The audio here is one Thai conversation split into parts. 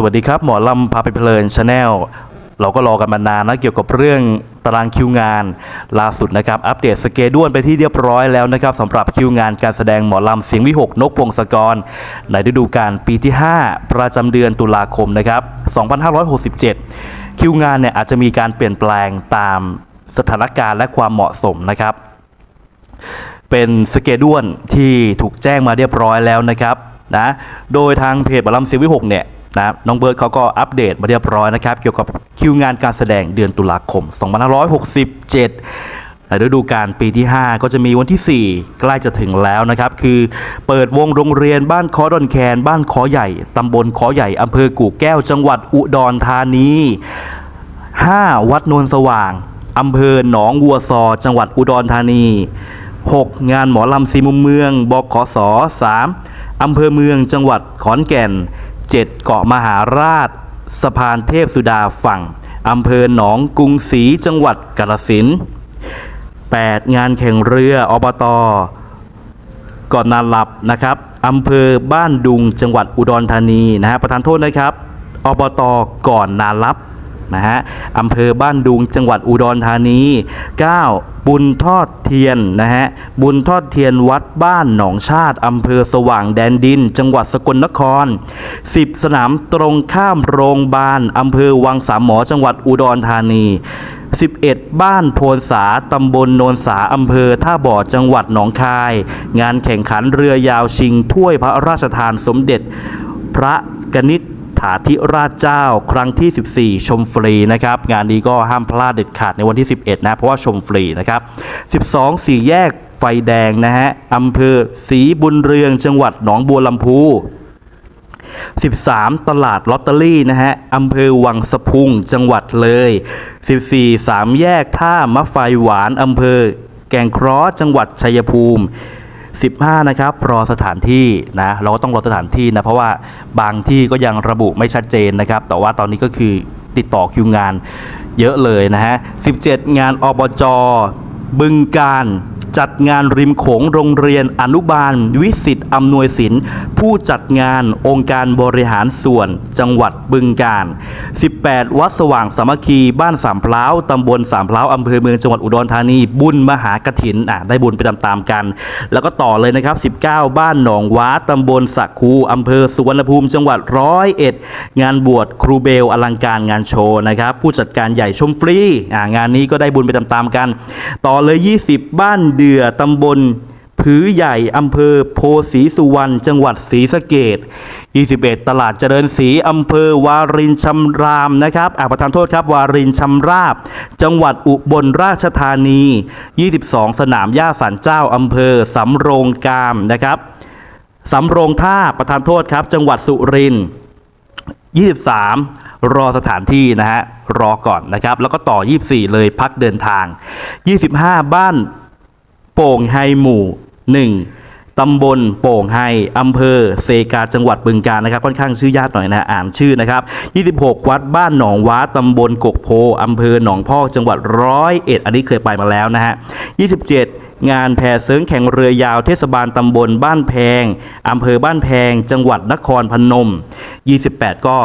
สวัสดีครับ หมอลำพาไปเพลินชาแนลเราก็รอกันมานานนะเกี่ยวกับเรื่องตารางคิวงานล่าสุดนะครับ อัปเดตสเกด้วนไปที่เรียบร้อยแล้วนะครับสำหรับคิวงานการแสดงหมอลำเสียงวิหกนกพงศกร ในฤดูกาลปีที่ 5 ประจำเดือนตุลาคมนะครับ 2567 คิวงานเนี่ยอาจจะมีการเปลี่ยนแปลงตามสถานการณ์และความเหมาะสมนะครับ เป็นสเกด้วนที่ถูกแจ้งมาเรียบร้อยแล้วนะครับนะโดยทางเพจบอลลัมเสียงวิหกเนี่ย นะน้องเบิร์ดเขาก็อัปเดตมาเรียบร้อยนะครับ เกี่ยวกับคิวงานการแสดงเดือนตุลาคม 2567ในฤดูกาลปีที่ 5 ก็จะมีวันที่ 4 ใกล้จะถึงแล้วนะครับ คือเปิดวงโรงเรียนบ้านคอดอนแคน บ้านคอใหญ่ ตำบลคอใหญ่อำเภอกู่แก้วจังหวัดอุดรธานี 5 วัดโนนสว่างอำเภอหนองวัวซอ จังหวัดอุดรธานี 6 งานหมอลำสีมุมเมืองบขส3อำเภอเมืองจังหวัดขอนแก่น 7 เกาะมหาราช สะพานเทพสุดาฝั่งอำเภอหนองกรุงศรีจังหวัดกาฬสินธุ์ 8 งานแข่งเรืออบตก่อนนานหลับนะครับอำเภอบ้านดุงจังหวัดอุดรธานีนะฮะประธานโทษนะครับอบตก่อนนาลับ นะฮะอำเภอบ้านดุงจังหวัดอุดรธานี 9. บุญทอดเทียนนะฮะบุญทอดเทียนวัดบ้านหนองชาติอำเภอสว่างแดนดิน จังหวัดสกลนคร 10 สนามตรงข้ามโรงพยาบาลอำเภอวังสามหมอจังหวัดอุดรธานี 11 บ้านโพนสาตำบลโนนสาอำเภอท่าบ่อจังหวัดหนองคาย งานแข่งขันเรือยาวชิงถ้วยพระราชทานสมเด็จ พระกนิษฐ ถาธิราชเจ้าครั้งที่ 14 ชมฟรีนะครับ งานนี้ก็ห้ามพลาดเด็ดขาดในวันที่ 11 นะ เพราะว่าชมฟรีนะครับ 12 สี่แยกไฟแดงนะฮะอำเภอศรีบุญเรืองจังหวัดหนองบัวลำพู 13 ตลาดลอตเตอรี่นะฮะอำเภอวังสะพุงจังหวัดเลย 14สามแยกท่ามะไฟหวานอำเภอแก่งเคราะห์จังหวัดชัยภูมิ 15 นะครับ รอสถานที่นะเราก็ต้องรอสถานที่นะ เพราะว่าบางที่ก็ยังระบุไม่ชัดเจนนะครับ แต่ว่าตอนนี้ก็คือติดต่อคิวงานเยอะเลยนะฮะ 17 งานอบจบึงการ จัดงานริมโขงโรงเรียนอนุบาล วิสิตอำนวยสินผู้จัดงานองค์การบริหารส่วนจังหวัดบึงการ18 วัดสว่างสามัคคี บ้านสามพร้าวตำบลสามพร้าวอำเภอเมืองจังหวัดอุดรธานี บุญมหากถินอะได้บุญไปตามๆกัน แล้วก็ต่อเลยนะครับ 19 บ้านหนองว้าตำบลสักคูอำเภอสุวรรณภูมิจังหวัดร้อยเอ็ดงานบวชครูเบลอลังการงานโชว์นะครับผู้จัดการใหญ่ชมฟรีอ่างานนี้ก็ได้บุญไปตามๆกัน ต่อเลย 20 บ้านเดือตำบลผือใหญ่อำเภอโพสีสุวรรณจังหวัดศรีสะเกด21 ตลาดเจริญศรีอำเภอวารินชำรามนะครับอ่าประทานโทษครับ วารินชำราบ จังหวัดอุบลราชธานี 22 สนามหญ้าสันเจ้าอำเภอสำโรงกามนะครับสำโรงท่าประทานโทษครับ จังหวัดสุรินทร์23 รอสถานที่นะฮะรอก่อนนะครับ แล้วก็ต่อ 24 เลยพักเดินทาง 25 บ้าน โป่งไฮหมู่ 1ตำบลโป่งไฮอำเภอเซกาจังหวัดบึงกาฬนะครับ ค่อนข้างชื่อยากหน่อยนะอ่านชื่อนะครับ 26 วัดบ้านหนองว้าตำบลกกโพอำเภอหนองพอกจังหวัดร้อยเอ็ดอันนี้เคยไปมาแล้วนะฮะ 27งานแพเสิงแข่งเรือยาวเทศบาลตำบลบ้านแพง อำเภอบ้านแพง จังหวัดนครพนม 28 ก็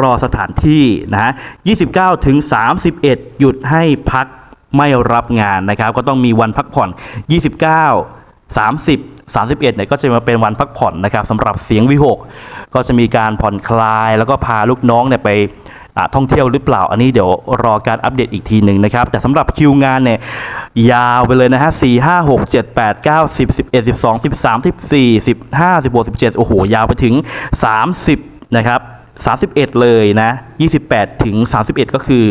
รอสถานที่นะฮะ29 ถึง 31 หยุดให้พัก ไม่รับงานนะครับ ก็ต้องมีวันพักผ่อน 29 30 31เนี่ยก็จะมาเป็นวันพักผ่อนนะครับสำหรับเสียงวิหกก็จะมีการผ่อนคลายแล้วก็พาลูกน้องเนี่ยไปท่องเที่ยวหรือเปล่า อันนี้เดี๋ยวรอการอัปเดตอีกทีหนึ่งนะครับ แต่สำหรับคิวงานเนี่ยยาวไปเลยนะฮะ4 5 6 7 8 9 10 11 12 13 14 15 16 17โอ้โห ยาวไปถึง30นะครับ 31 เลยนะ 28 ถึง 31 ก็คือ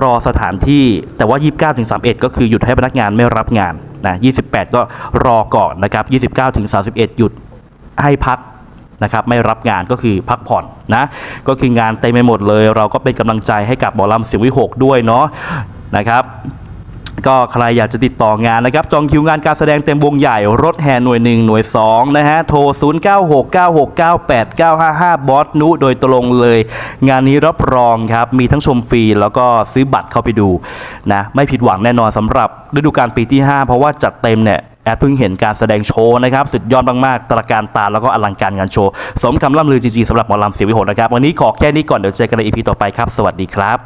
รอสถานที่แต่ว่า 29 ถึง 31 ก็คือหยุดให้พนักงานไม่รับงานนะ28 ก็รอก่อนนะครับ 29 ถึง 31 หยุดให้พักนะครับไม่รับงานก็คือพักผ่อนนะก็คืองานเต็มไปหมดเลย เราก็เป็นกำลังใจให้กับหมอลำเสียงวิหกด้วยเนาะนะครับ ก็ใครอยากจะติดต่องานนะครับ จองคิวงานการแสดงเต็มวงใหญ่รถแห่หน่วย 1 หน่วย 2 นะฮะ โทร 0969698955 บอสนุโดยตรงเลย งานนี้รับรองครับ มีทั้งชมฟรีแล้วก็ซื้อบัตรเข้าไปดูนะ ไม่ผิดหวังแน่นอนสำหรับฤดูกาลปีที่ 5 เพราะว่าจัดเต็มเนี่ยแอดเพิ่งเห็นการแสดงโชว์นะครับ สุดยอดมาก ๆ ตระการตาแล้วก็อลังการงานโชว์ สมคำล่ำลือจริง ๆสำหรับหมอลำเสียวิหกนะครับ วันนี้ขอแค่นี้ก่อนเดี๋ยวเจอกันในอีพีต่อไปครับ สวัสดีครับ